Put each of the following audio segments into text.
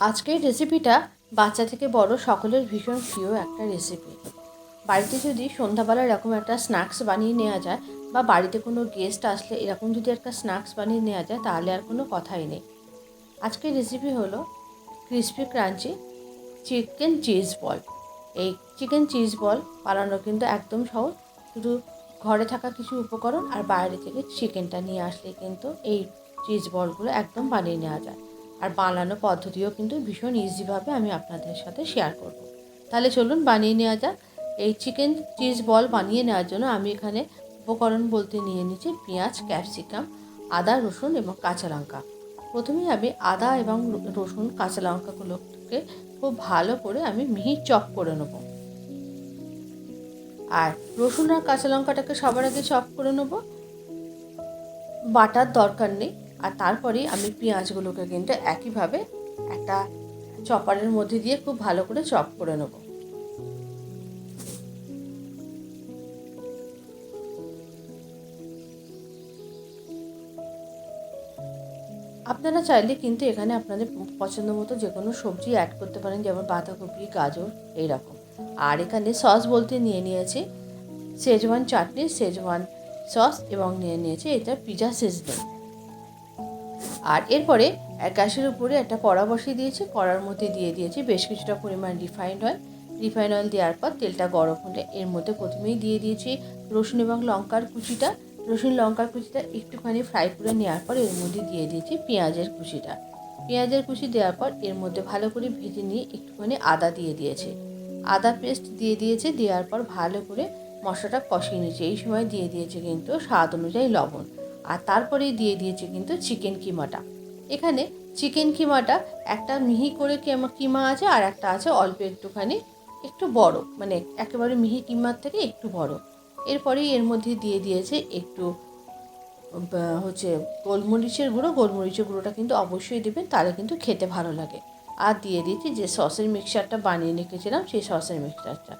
আজকের রেসিপিটা বাচ্চা থেকে বড় সকলের ভীষণ প্রিয় একটা রেসিপি বাড়িতে যদি সন্ধ্যাবেলা এরকম একটা স্ন্যাক্স বানিয়ে নেওয়া যায় বা বাড়িতে কোনো গেস্ট আসলে এরকম যদি একটা স্ন্যাক্স বানিয়ে নেওয়া যায় তাহলে আর কোনো কথাই নেই। আজকের রেসিপি হলো crispy crunchy chicken cheese ball এই চিকেন চিজ বল বানানো কিন্তু একদম সহজ। শুধু ঘরে থাকা কিছু উপকরণ আর বাইরে থেকে চিকেনটা নিয়ে আসলে কিন্তু এই চিজ বলগুলো একদম বানিয়ে নেওয়া যায়। আর বানানো পদ্ধতিও কিন্তু ভীষণ ইজিভাবে আমি আপনাদের সাথে শেয়ার করব। তাহলে চলুন বানিয়ে নেওয়া যাক। এই চিকেন চিজ বল বানিয়ে নেওয়ার জন্য আমি এখানে উপকরণ বলতে নিয়ে নিচ্ছি পেঁয়াজ ক্যাপসিকাম আদা, রসুন এবং কাঁচা লঙ্কা। প্রথমেই আমি আদা এবং রসুন, কাঁচা লঙ্কাগুলোকে খুব ভালো করে আমি মিহি চপ করে নেব। আর রসুন আর কাঁচা লঙ্কাটাকে সবার আগে চপ করে নেব। বাটার দরকার নেই। আর তারপরে আমি পেঁয়াজগুলোকে কিন্তু একইভাবে একটা চপারের মধ্যে দিয়ে খুব ভালো করে চপ করে নেব। আপনারা চাইলে কিন্তু এখানে আপনাদের পছন্দ মতো যে কোনো সবজি অ্যাড করতে পারেন, যেমন বাঁধাকপি, গাজর, এইরকম। আর এখানে সস বলতে নিয়ে নিয়েছি শেজওয়ান চাটনি শেজওয়ান সস এবং নিয়ে নিয়েছি, এটা পিজা সিজনিং আর এরপরে গ্যাসের উপরে একটা কড়া বসিয়ে দিয়েছি, কড়ার মধ্যে দিয়ে দিয়েছি, বেশ কিছুটা পরিমাণ রিফাইন্ড অয়েল। রিফাইন অয়েল দেওয়ার পর তেলটা গরম হলে এর মধ্যে প্রথমেই দিয়ে দিয়েছি রসুন এবং লঙ্কার কুচিটা। রসুন, লঙ্কার কুচিটা একটুখানি ফ্রাই করে নেওয়ার পর এর মধ্যে দিয়ে দিয়েছি পেঁয়াজের কুচিটা। পেঁয়াজের কুচি দেওয়ার পর এর মধ্যে ভালো করে ভেজে নিয়ে একটুখানি আদা দিয়ে দিয়েছে। আদা পেস্ট দিয়ে দিয়েছে, দেওয়ার পর ভালো করে মশলাটা কষিয়ে নিয়েছে। এই সময় দিয়ে দিয়েছে কিন্তু স্বাদ অনুযায়ী লবণ। আর তারপরেই দিয়ে দিয়েছে কিন্তু চিকেন কিমাটা। এখানে চিকেন কিমাটা একটা মিহি করে কিমা আছে আর একটা আছে অল্প একটুখানি একটু বড় মানে একেবারে মিহি কিমার থেকে একটু বড়। এরপরেই এর মধ্যে দিয়ে দিয়েছে একটু হচ্ছে গোলমরিচের গুঁড়ো। গোলমরিচের গুঁড়োটা কিন্তু অবশ্যই দেবেন, তাহলে কিন্তু খেতে ভালো লাগে। আর দিয়ে দিয়েছি যে সসের মিক্সচারটা বানিয়ে রেখেছিলাম, সেই সসের মিক্সচারটা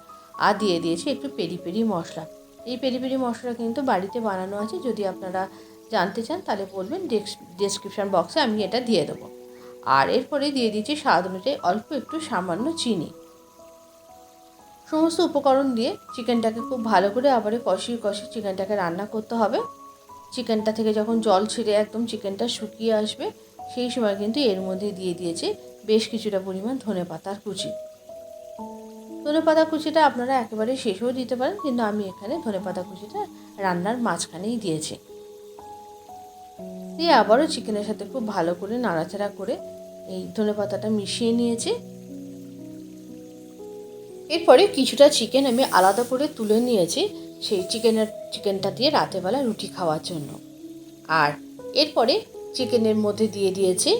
আর দিয়ে দিয়েছি একটু পেরি পেরি মশলা। এই পেরি পেরি মশলা কিন্তু বাড়িতে বানানো আছে, যদি আপনারা জানতে চান, তাহলে বলবেন ডেসক্রিপশান বক্সে আমি এটা দিয়ে দেবো। আর এরপরে দিয়ে দিয়েছি স্বাদ অনুযায়ী অল্প একটু সামান্য চিনি। সমস্ত উপকরণ দিয়ে চিকেনটাকে খুব ভালো করে আবারে কষিয়ে কষিয়ে চিকেনটাকে রান্না করতে হবে। চিকেনটা থেকে যখন জল ছেড়ে একদম চিকেনটা শুকিয়ে আসবে, সেই সময় কিন্তু এর মধ্যে দিয়ে দিয়েছে বেশ কিছুটা পরিমাণ ধনে পাতার কুচি। ধনে পাতা কুচিটা আপনারা একেবারে শেষেও দিতে পারেন, কিন্তু আমি এখানে ধনে পাতা কুচিটা রান্নার মাঝখানেই দিয়েছি। দিয়ে আবারও চিকেনের সাথে খুব ভালো করে নাড়াচাড়া করে এই ধনে পাতাটা মিশিয়ে নিয়েছি। এরপরে কিছুটা চিকেন আমি আলাদা করে তুলে নিয়েছি সেই চিকেনের চিকেনটা দিয়ে রাতেরবেলা রুটি খাওয়ার জন্য। আর এরপরে চিকেনের মধ্যে দিয়ে দিয়েছি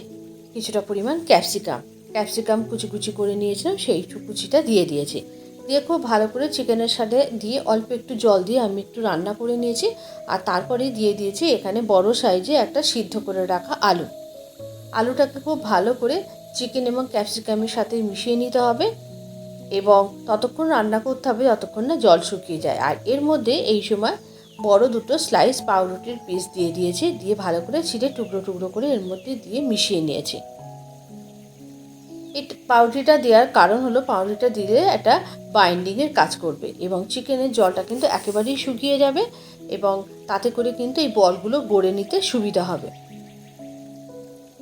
কিছুটা পরিমাণ ক্যাপসিকাম ক্যাপসিকাম কুচি কুচি করে নিয়েছিলাম সেই কুচিটা দিয়ে দিয়েছি। দিয়ে খুব ভালো করে চিকেনের সাথে দিয়ে অল্প একটু জল দিয়ে আমি একটু রান্না করে নিয়েছি। আর তারপরে দিয়ে দিয়েছি এখানে বড় সাইজে একটা সিদ্ধ করে রাখা আলু। আলুটাকে খুব ভালো করে চিকেন এবং ক্যাপসিকামের সাথে মিশিয়ে নিতে হবে এবং ততক্ষণ রান্না করতে হবে যতক্ষণ না জল শুকিয়ে যায়। আর এর মধ্যে এই সময় বড় দুটো স্লাইস পাউরুটির পিস দিয়ে দিয়েছি, দিয়ে ভালো করে ছিঁড়ে টুকরো টুকরো করে এর মধ্যে দিয়ে মিশিয়ে নিয়েছি। এই পাউরুটিটা দেওয়ার কারণ হলো পাউরুটিটা দিলে একটা বাইন্ডিংয়ের কাজ করবে এবং চিকেনের জলটা কিন্তু একেবারেই শুকিয়ে যাবে এবং তাতে করে কিন্তু এই বলগুলো গড়ে নিতে সুবিধা হবে।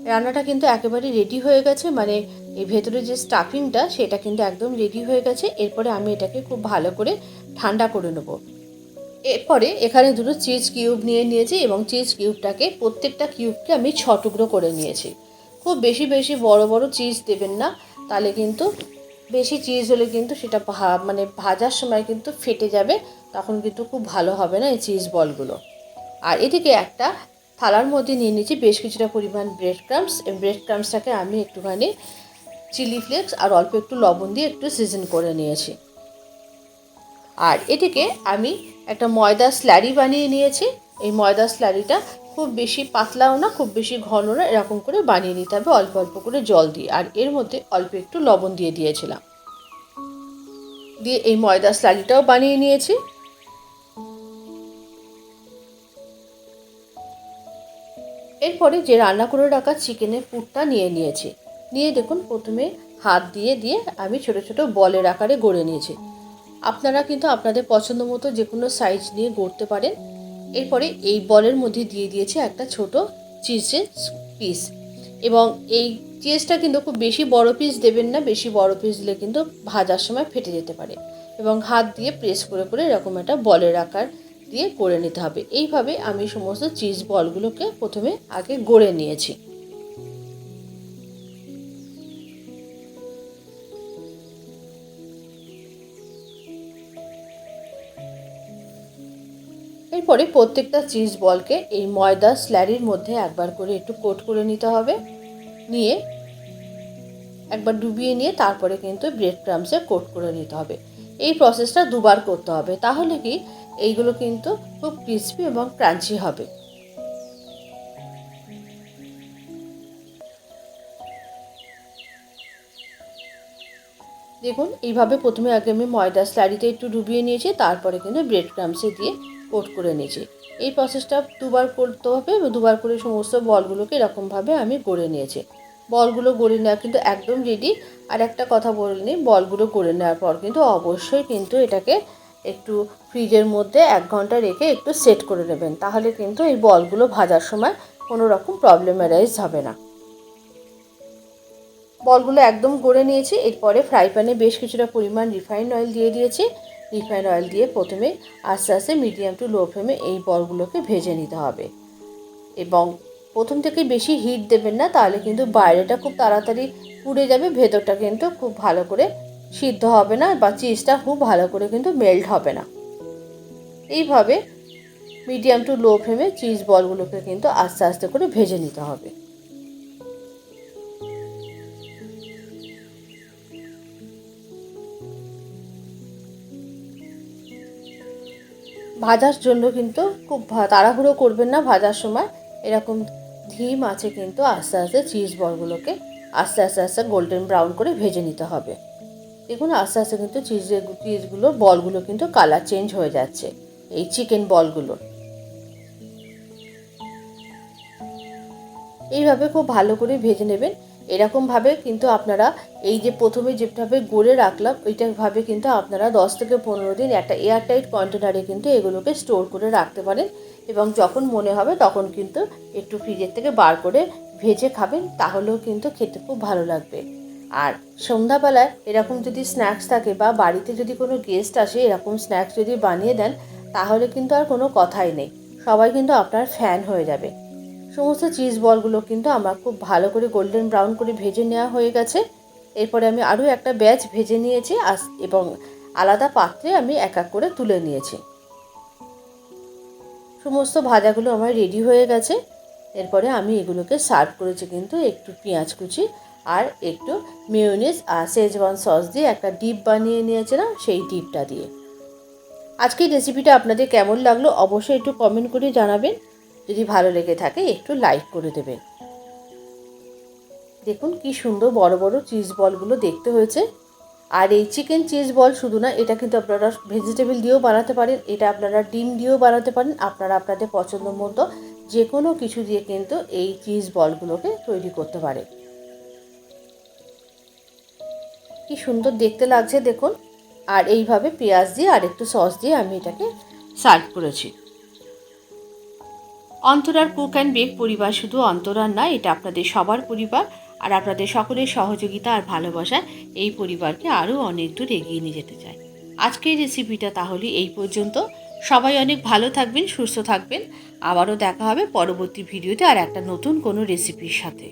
রান্নাটা কিন্তু একেবারে রেডি হয়ে গেছে মানে এই ভেতরে যে স্টাফিংটা সেটা কিন্তু একদম রেডি হয়ে গেছে। এরপরে আমি এটাকে খুব ভালো করে ঠান্ডা করে নেব। এরপরে এখানে দুটো চিজ কিউব নিয়ে নিয়েছি এবং চিজ কিউবটাকে প্রত্যেকটা কিউবকে আমি ছ টুকরো করে নিয়েছি। খুব বেশি বেশি বড় বড় চিজ দেবেন না। তাহলে কিন্তু বেশি চিজ হলে কিন্তু সেটা ভা মানে ভাজার সময় কিন্তু ফেটে যাবে, তখন কিন্তু খুব ভালো হবে না এই চিজ বলগুলো আর এদিকে একটা থালার মধ্যে নিয়ে নিয়েছি বেশ কিছুটা পরিমাণ ব্রেড ক্রামস ব্রেড ক্রামসটাকে আমি একটুখানি চিলি ফ্লেক্স আর অল্প একটু লবণ দিয়ে একটু সিজন করে নিয়েছি। আর এটিকে আমি একটা ময়দা স্ল্যারি বানিয়ে নিয়েছি। এই ময়দা স্ল্যারিটা খুব বেশি পাতলাও না, খুব বেশি ঘন না, এরকম করে বানিয়ে নিতে হবে, অল্প অল্প করে জল দিয়ে। আর এর মধ্যে অল্প একটু লবণ দিয়ে দিয়েছিলাম। দিয়ে এই ময়দা স্লারিটাও বানিয়ে নিয়েছি। এরপরে যে রান্না করে রাখা চিকেনের পুরটা নিয়ে নিয়েছি। নিয়ে দেখুন, প্রথমে হাত দিয়ে দিয়ে আমি ছোট ছোট বলের আকারে গড়ে নিয়েছি। আপনারা কিন্তু আপনাদের পছন্দ মতো যে কোনো সাইজ নিয়ে গড়তে পারেন। এরপরে এই বলের মধ্যে দিয়ে দিয়েছি একটা ছোট চিজের পিস। এবং এই চিজটা কিন্তু খুব বেশি বড় পিস দেবেন না, বেশি বড় পিস দিলে কিন্তু ভাজার সময় ফেটে যেতে পারে। এবং হাত দিয়ে প্রেস করে করে এরকম একটা বলের আকার দিয়ে করে নিতে হবে। এইভাবে আমি সমস্ত চিজ বলগুলোকে প্রথমে আগে গড়ে নিয়েছি। এরপরে প্রত্যেকটা চিজ বলকে এই ময়দা স্ল্যারির মধ্যে একবার করে একটু কোট করে নিতে হবে। নিয়ে একবার ডুবিয়ে নিয়ে তারপরে কিন্তু ব্রেড ক্রামসে কোট করে নিতে হবে। এই প্রসেসটা দুবার করতে হবে। তাহলে কি এইগুলো কিন্তু খুব ক্রিস্পি এবং ক্রাঞ্চি হবে। দেখুন, এইভাবে প্রথমে আগে আমি ময়দা স্লারিতে একটু ডুবিয়ে নিয়েছি, তারপরে কিন্তু ব্রেড ক্রামসে দিয়ে কোট করে নিয়েছি। এই প্রসেসটা দুবার করতে হবে দুবার করে সমস্ত বলগুলোকে এরকমভাবে আমি গড়ে নিয়েছি। বলগুলো গড়ে নেওয়া কিন্তু একদম রেডি আর একটা কথা বলে নিই, বলগুলো গড়ে নেওয়ার পর কিন্তু অবশ্যই কিন্তু এটাকে একটু ফ্রিজের মধ্যে এক ঘণ্টা রেখে একটু সেট করে নেবেন। তাহলে কিন্তু এই বলগুলো ভাজার সময় কোনো রকম প্রবলেম অ্যারাইজ হবে না। বলগুলো একদম গড়ে নিয়েছি। এরপরে ফ্রাই প্যানে বেশ কিছুটা পরিমাণ রিফাইন্ড অয়েল দিয়ে দিয়েছি। রিফাইন্ড অয়েল দিয়ে প্রথমে আস্তে আস্তে মিডিয়াম টু লো ফ্লেমে এই বলগুলোকে ভেজে নিতে হবে। এবং প্রথম থেকে বেশি হিট দেবেন না, তাহলে কিন্তু বাইরেটা খুব তাড়াতাড়ি পুড়ে যাবে, ভেতরটা কিন্তু খুব ভালো করে সিদ্ধ হবে না বা চিজটা খুব ভালো করে কিন্তু মেল্ট হবে না। এইভাবে মিডিয়াম টু লো ফ্লেমে চিজ বলগুলোকে কিন্তু আস্তে আস্তে করে ভেজে নিতে হবে। ভাজার জন্য কিন্তু খুব তাড়াহুড়ো করবেন না ভাজার সময়। এরকম ধিম আছে কিন্তু আস্তে আস্তে চিজ বলগুলোকে আস্তে আস্তে আস্তে গোল্ডেন ব্রাউন করে ভেজে নিতে হবে। দেখুন আস্তে আস্তে কিন্তু চিজের চিজগুলো বলগুলো কিন্তু কালার চেঞ্জ হয়ে যাচ্ছে এই চিকেন বলগুলোর এইভাবে খুব ভালো করে ভেজে নেবেন। এরকমভাবে কিন্তু আপনারা এই যে প্রথমে যেভাবে গড়ে রাখলাম ওইটাভাবে কিন্তু আপনারা দশ থেকে পনেরো দিন একটা এয়ারটাইট কন্টেনারে কিন্তু এগুলোকে স্টোর করে রাখতে পারেন এবং যখন মনে হবে তখন কিন্তু একটু ফ্রিজের থেকে বার করে ভেজে খাবেন, তাহলেও কিন্তু খেতে খুব ভালো লাগবে। আর সন্ধ্যাবেলায় এরকম যদি স্ন্যাক্স থাকে বা বাড়িতে যদি কোনো গেস্ট আসে এরকম স্ন্যাক্স যদি বানিয়ে দেন, তাহলে কিন্তু আর কোনো কথাই নেই। সবাই কিন্তু আপনার ফ্যান হয়ে যাবে। সমস্ত চিজ বলগুলো কিন্তু আমার খুব ভালো করে গোল্ডেন ব্রাউন করে ভেজে নেওয়া হয়ে গেছে। এরপরে আমি আরও একটা ব্যাচ ভেজে নিয়েছি এবং আলাদা পাত্রে আমি এক এক করে তুলে নিয়েছি। সমস্ত ভাজাগুলো আমার রেডি হয়ে গেছে। এরপরে আমি এগুলোকে সার্ভ করেছি কিন্তু একটু পেঁয়াজ কুচি আর একটু মেয়োনিজ আর শেজওয়ান সস দিয়ে একটা ডিপ বানিয়ে নিয়েছিলাম সেই ডিপটা দিয়ে। আজকের রেসিপিটা আপনাদের কেমন লাগল অবশ্যই একটু কমেন্ট করে জানাবেন। যদি ভালো লেগে থাকে, একটু লাইক করে দেবেন। দেখুন কি সুন্দর বড় বড় চিজ বলগুলো দেখতে হয়েছে। আর এই চিকেন চিজ বল শুধু না, এটা কিন্তু আপনারা ভেজিটেবল দিয়েও বানাতে পারেন, এটা আপনারা ডিম দিয়েও বানাতে পারেন, আপনারা আপনাদের পছন্দ মতো যে কোনো কিছু দিয়ে কিন্তু এই চিজ বলগুলোকে তৈরি করতে পারে কি সুন্দর দেখতে লাগছে, দেখুন। আর এইভাবে পেঁয়াজ দিয়ে আর একটু সস দিয়ে আমি এটাকে সার্ভ করেছি। অন্তরার কুক অ্যান্ড বেক পরিবার শুধু অন্তরার নয় এটা আপনাদের সবার পরিবার আর আপনাদের সকলের সহযোগিতা আর ভালোবাসা এই পরিবারকে আরও অনেক দূর এগিয়ে নিয়ে যেতে চায়। আজকের রেসিপিটা তাহলে এই পর্যন্ত। সবাই অনেক ভালো থাকবেন, সুস্থ থাকবেন। আবারও দেখা হবে পরবর্তী ভিডিওতে আর একটা নতুন কোনো রেসিপির সাথে।